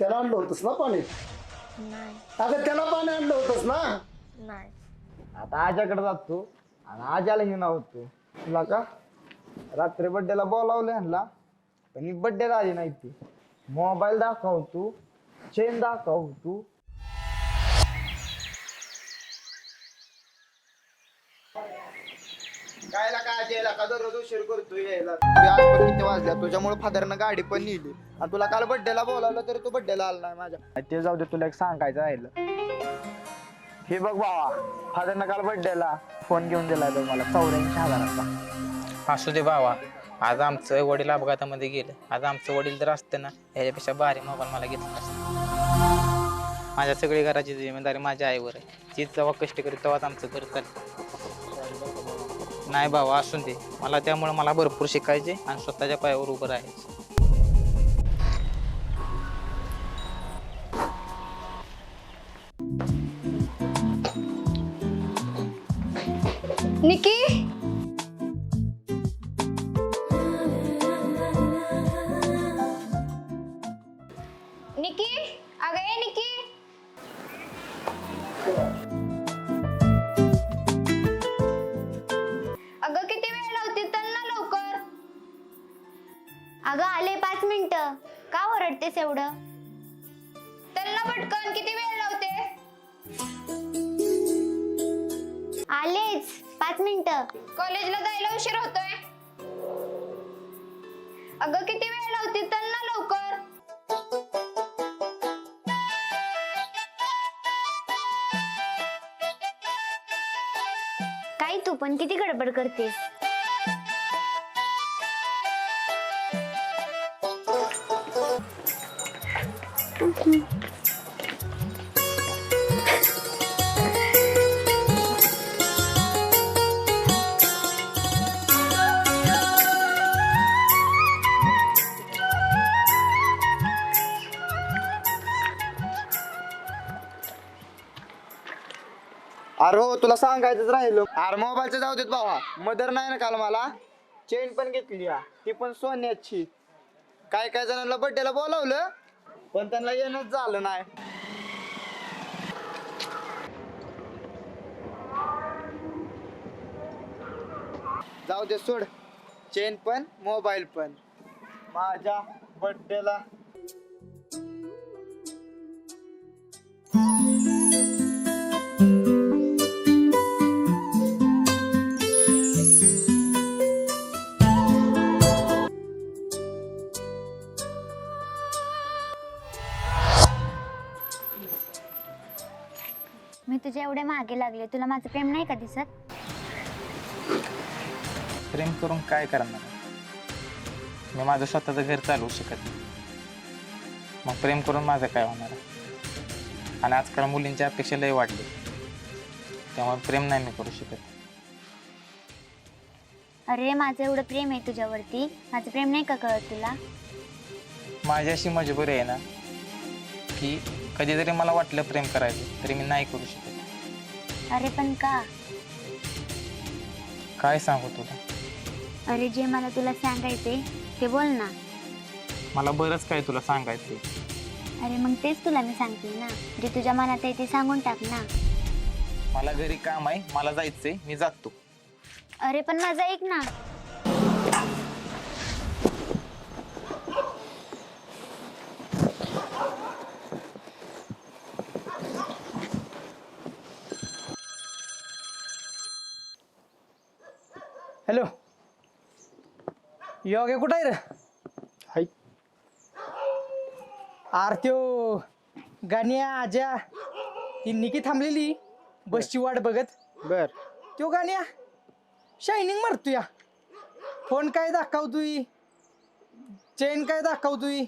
त्याला आणलं होतंस ना पाणी? नाही. अगं त्याला पाणी आणलं होतंस ना? नाही. आता आजाकडे जातो आणि आजाला घेऊन होतो तुला का? रात्री बड्डेला बोलावलं ह्यांना. पण मी बड्डेला आली नाही ती. मोबाईल दाखव तू. चेन दाखव तू. का दररोज उशीर यायला तू आज पण किती वाजल्या? तुझ्यामुळे फादरनं गाडी पण नेली. आणि तुला काल बड्डेला बोलावलं तरी तू बड्डेला आला नाही माझ्या. ते जाऊ दे तुला एक सांगायचं राहिलं. हे बघ बाबा फादरनं काल बड्डेला फोन घेऊन दिलाय बघ मला चौऱ्याऐंशी हजाराचा. असू दे बाबा आज आमचं वडील अपघातामध्ये गेलं. आज आमचं वडील जर असतं ना ह्याच्यापेक्षा भारी मोबाईल मला घेतला असता. माझ्या सगळी घराची जिम्मेदारी माझ्या आईवर आहे. तीच जेव्हा कष्ट करीत तेव्हाच आमचं घर चालतं. नाही बाबा असून दे. मला त्यामुळे मला भरपूर शिकायचे आणि स्वतःच्या पायावर उभं राहायचं निकी! ओरडतेस एवढं? चल ना पटकन किती वेळ लावते? आलेच पाच मिनिट. कॉलेजला जायला उशीर होतोय. अगं किती वेळ लावते चल ना लवकर? काय तू पण किती गडबड करतेस? अरे हो तुला सांगायचंच राहिलो. अरे मोबाईलचं जाऊ देत बाबा मदर नाही ना काल मला. चेन पण घेतली हा. ती पण सोन्याची. काय काय जणांना बड्डेला बोलावलं? पण त्यांना येणंच झालं नाही. जाऊ दे सोड. चेन पण मोबाईल पण. माझ्या बड्डेला मी तुझ्या एवढे मागे लागले तुला माझं प्रेम नाही का दिसत? प्रेम करून काय करणार? मी माझं स्वतःचं घर चालवू शकत नाही. मग प्रेम करून माझं काय होणार? आहे? आणि आजकाल मुलींच्या अपेक्षा लय वाढली. त्यामुळे प्रेम नाही मी करू शकत. अरे माझं एवढं प्रेम आहे तुझ्यावरती. माझं प्रेम नाही का कळत तुला? माझी अशी मजबुरी आहे ना की कधी जरी मला वाटलं प्रेम करायचं तरी मी नाही करू शकत. अरे पण का? काय सांगू तुला? अरे जे मला तुला सांगायचे ते बोल ना. मला बरंच काय तुला सांगायचं अरे मग तेच तुला मी सांगते ना. जे तुझ्या मनात आहे ते सांगून टाक ना. मला घरी काम आहे मला जायचंय मी जातो. अरे पण माझं ऐक ना हॅलो योगे कुठं आहे रे? हाय. आर त्यो गाण्या आज्या ती निकी थांबलेली बसची वाट बघत. बर. त्यो गाण्या शायनिंग मारतोय फोन काय दाखवतोय? चेन काय दाखवतोय?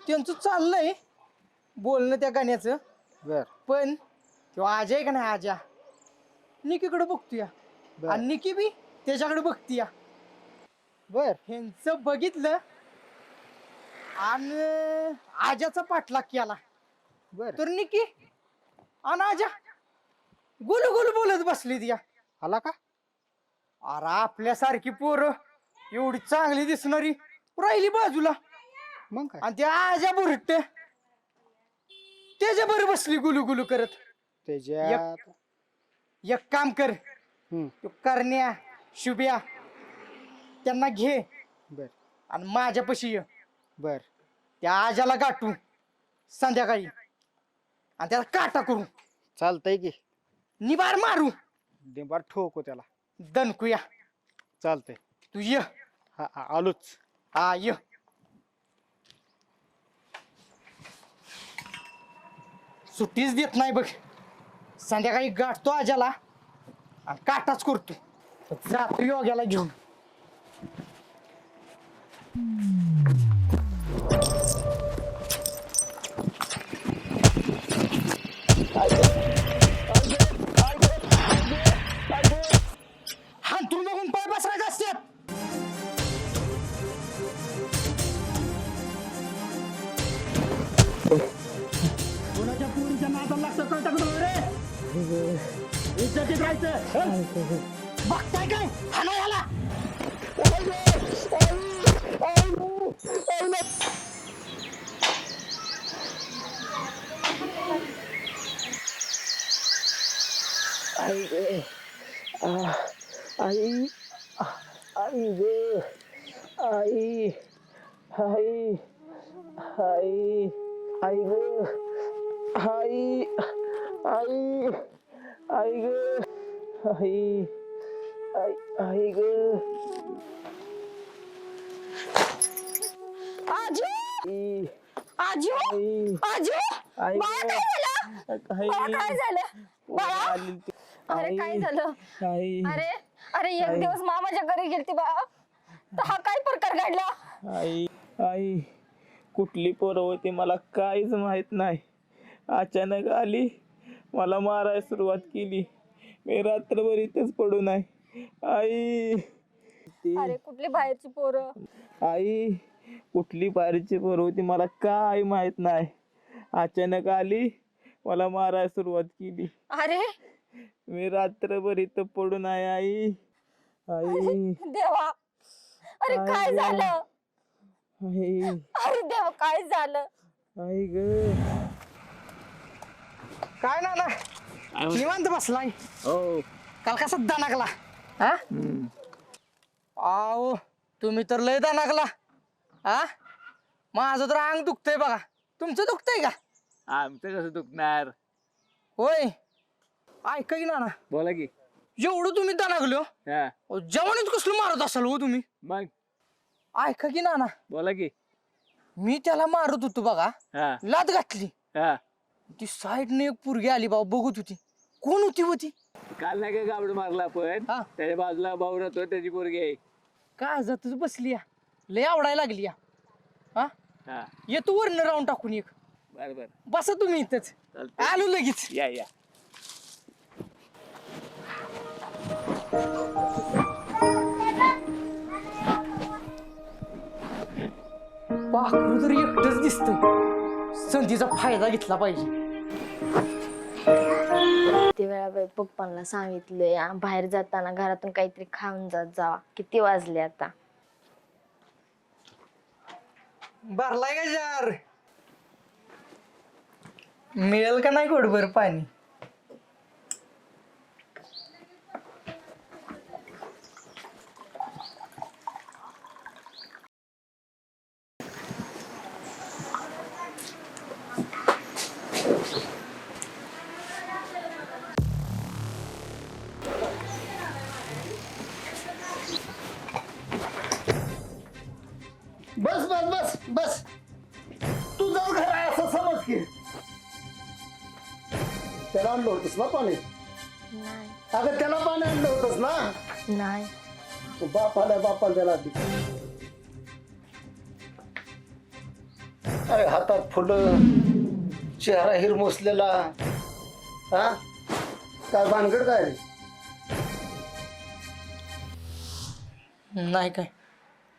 त्यांचं चाललंय बोलणं त्या गाण्याचं. बर. पण तो आजा आहे का नाही आजा निकीकडे बघतोय बर. आणि निकी बी त्याच्याकडे बघतीय. बर. ह्यांचं बघितलं आणि आजाचा पाठलाग केला. बर. तर निकी आणि आजा गुलू गुलू बोलत बसली ती आला का? अरे आपल्यासारखी पोरं एवढी चांगली दिसणारी राहिली बाजूला. मग काय? आणि त्या आजा बुरट त्याच्या बरं बसली गुलू गुलू करत त्याच्यात एक काम कर. हम्म, तो करण्या शुभ्या त्यांना घे. बर. आणि माझ्यापाशी ये. बर. त्या आजाला गाठू. संध्याकाळी. आणि त्याला काटा करू. चालतंय की. निबार मारू. डिंबार ठोको त्याला. दणकूया. चालतंय. तू ये. हा हा, आलोच. हा ये. सुट्टीच देत नाही बघ. संध्याकाळी गाठतो आजाला आणि काटाच करतो. जातो योग्याला घेऊन हांतरून बघून पाय बसरायचे असतात कोणाच्या पोरीच्या नादाला लागतं कळतं का तुला रे इज्जतीत राहायचं बघताय काय? हाना याला आई आई ग आई आई आई आई ग आई आई आई ग आई आई आई ग आजू आजू आई. आजू आई. बाळा काय झालं? बाळा काय झालं? बाळा? अरे काय झालं? आई. अरे अरे एक दिवस मामाच्या घरी गेलती बाळा. तर हा काय प्रकार घडला? आई आई. कुठली पोरं होती मला काहीच माहीत नाही. अचानक आली. मला मारायला सुरुवात केली. मी रात्रभर इथेच पडून आहे आई. ती अरे कुठली बाहेरची पोरं? आई. कुठली पारीची पोरं होती मला काय माहीत नाही. अचानक आली मला मारायला सुरुवात केली. अरे! मी रात्रभर इथं पडून आहे आई. आई. देवा. अरे काय आई. झालं? आई. अरे देवा काय झालं? आई ग. काय ना ना निवांत बसलाय. हो. काल कसा दणाकला? हा आओ तुम्ही तर लय दणाकला. हा? माझं तर अंग दुखतंय बघा. तुमचं दुखतंय का? आमचं कसं दुखणार? होय. ऐका की ना बोला की. एवढं तुम्ही दणाकलो हा? जवानीत कसलं मारत असाल हो तुम्ही? मग? ऐका की ना बोला की. मी त्याला मारत होतो बघा. हा. लात घातली. हा. ती साईडने एक पोरगी आली बाबा बघत होती. कोण होती होती काल नाही का गाबड मारला आपण? हा. त्याच्या बाजूला भाऊ राहतो त्याची पोरगी आहे. काय जातच बसली या? लय आवडायला लागली या. हा? हा. येतो वरनं राऊंड टाकून एक. बर बर. बसा तुम्ही इथंच. चालतंय. आलो लगेच. या या. पाखरू तर एकटंच दिसतंय. संधीचा फायदा घेतला पाहिजे. किती वेळा बाई पप्पांना सांगितलंय आ, बाहेर जाताना घरातून काहीतरी खाऊन जात जावा. किती वाजले आता? भरलाय का जार? मिळेल का नाही गोडभर पाणी? होतंस ना पाणी? नाही. अगं त्याला पाणी आणलं होतंस ना? नाही. तू बाप आलाय बापाला त्याला आधी अरे हातात फुलं चेहरा हिरमोसलेला. हा? काय भानगड काय रे? नाही काय.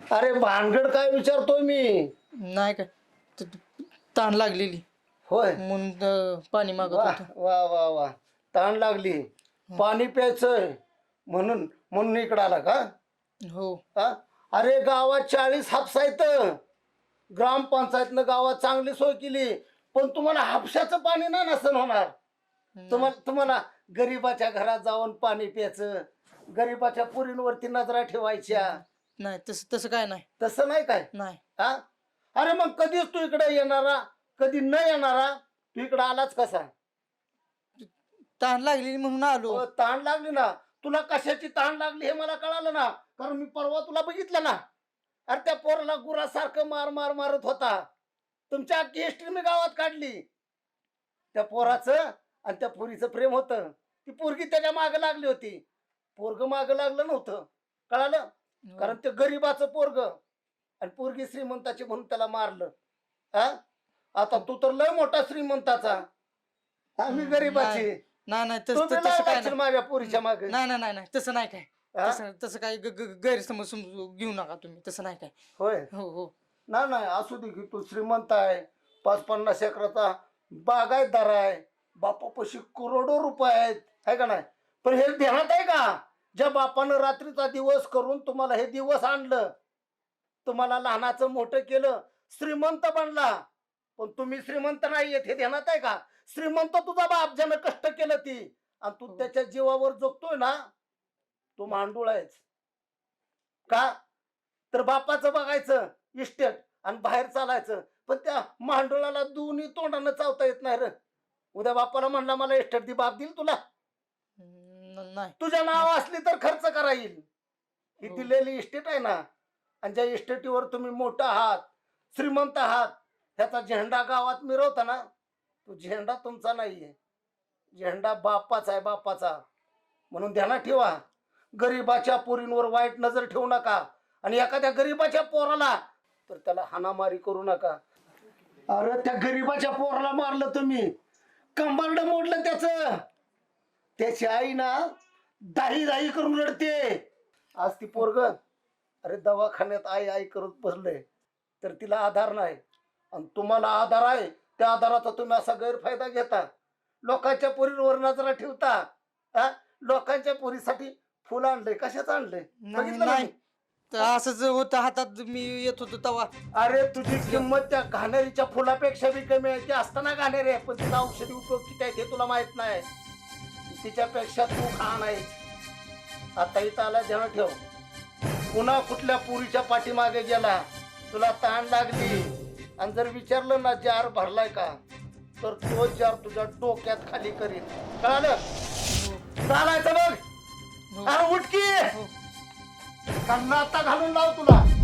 अरे भानगड काय विचारतोय मी? नाही काय. त- त- ताण लागलेली. होय. म्हणून अं, पाणी मागत वा होतो. वा वा वा. ताण लागली. पाणी प्यायचंय. म्हणून म्हणून इकडं आला का? हो. हा? अरे गावात चाळीस हापसा येत ग्रामपंचायतनं गावात चांगली सोय केली. पण तुम्हाला हापशाचं पाणी नाही नसन होणार. तुम्हाला तुम्हाला गरीबाच्या घरात जाऊन पाणी प्यायचं. गरीबाच्या पुरींवरती नजरा ठेवायच्या. नाही तसं तसं काय नाही. तसं नाही काय? नाही. हा? अरे मग कधीच तू इकडे येणारा कधी न येणारा तू इकडे आलाच कसा? ताण लागली म्हणून आलो. अ, ताण लागली ना. तुला कशाची ताण लागली हे मला कळालं ना. कारण मी परवा तुला बघितलं ना. अरे त्या पोराला गुरासारखं मार मार मारत होता. तुमच्या अख्खी हिस्ट्री मी गावात काढली. त्या पोराचं आणि त्या पोरीचं प्रेम होतं. ती पोरगी त्याच्या माग लागली होती. पोरग माग लागलं नव्हतं. कळालं? कारण ते गरीबाचं पोरग. आणि पोरगी श्रीमंताची म्हणून त्याला मारलं. हा? आता तू तर लय मोठा श्रीमंताचा. आम्ही गरीबाची. नाही नाही तसं नाही काय लागशील नाही. माझ्या पोरीच्या मागे. नाही नाही नाही नाही तसं नाही काय. तसं तसं काय ग- ग- गैरसमज समजू घेऊ नका तुम्ही तसं नाही काय. होय? हो हो. ना नाही असू दे की तू श्रीमंत आहे पाच पन्नास एकराचा बागायतदार आहे बापापाशी करोडो रुपये आहेत आहे का नाही? पण हे ध्यानात आहे का? ज्या बापानं रात्रीचा दिवस करून तुम्हाला हे दिवस आणलं तुम्हाला लहानाचं मोठं केलं श्रीमंत बनला पण तुम्ही श्रीमंत नाही हे ध्यानात आहे का? श्रीमंत तुझा बाप ज्यानं कष्ट केलं ती आणि तू हो. त्याच्या जीवावर जगतोय ना तो मांडूळ आहेस. का? तर बापाचं बघायचं इस्टेट आणि बाहेर चालायचं पण त्या मांडोळाला दोन्ही तोंडानं चावता येत नाही रे. उद्या बापाला म्हणला मला इस्टेट ती बाप देईल तुला. नाही. तुझ्या नाव असली तर खर्च करा येईल. ही हो. दिलेली इस्टेट आहे ना आणि ज्या इस्टेटीवर तुम्ही मोठा आहात श्रीमंत आहात ह्याचा झेंडा गावात मिरवता ना तो झेंडा तुमचा नाही आहे झेंडा बाप्पाचा आहे बापाचा म्हणून ध्यानात ठेवा. गरीबाच्या पोरींवर वाईट नजर ठेवू नका. आणि एखाद्या गरीबाच्या पोराला तर त्याला हाणामारी करू नका. अरे त्या गरीबाच्या पोराला मारलं तुम्ही. कंबारड मोडलं त्याच. त्याची आई ना दाही दाही करून रडते. आज ती पोरग अरे दवाखान्यात आई आई करत बसले. तर तिला आधार नाही. आणि तुम्हाला आधार आहे त्या आधाराचा तुम्ही असा गैरफायदा घेता लोकांच्या पोरींवर नजरा ठेवता हा? लोकांच्या पोरीसाठी फुलं आणलंय कशाच आणलंय? नाही बघितलं नाही. मी? तर असंच होतं हातात मी येत होतो तेव्हा. अरे तुझी किंमत त्या घाणेरीच्या फुलापेक्षा बी कमी आहे. ती असताना घाणेरी आहे पण तिचा औषधी उपयोग किती आहे ते तुला माहीत नाही. तिच्यापेक्षा तू घाण आहेस. आता इथं आला ध्यान ठेव. पुन्हा कुठल्या पुरीच्या पाठीमागे गेला. तुला ताण लागली. आणि जर विचारलं ना जार भरलाय का तर तो जार तुझ्या डोक्यात खाली करीन. कळालं? चालायचं बघ. हो. अरे उठकी हो. आता घालून लाव तुला.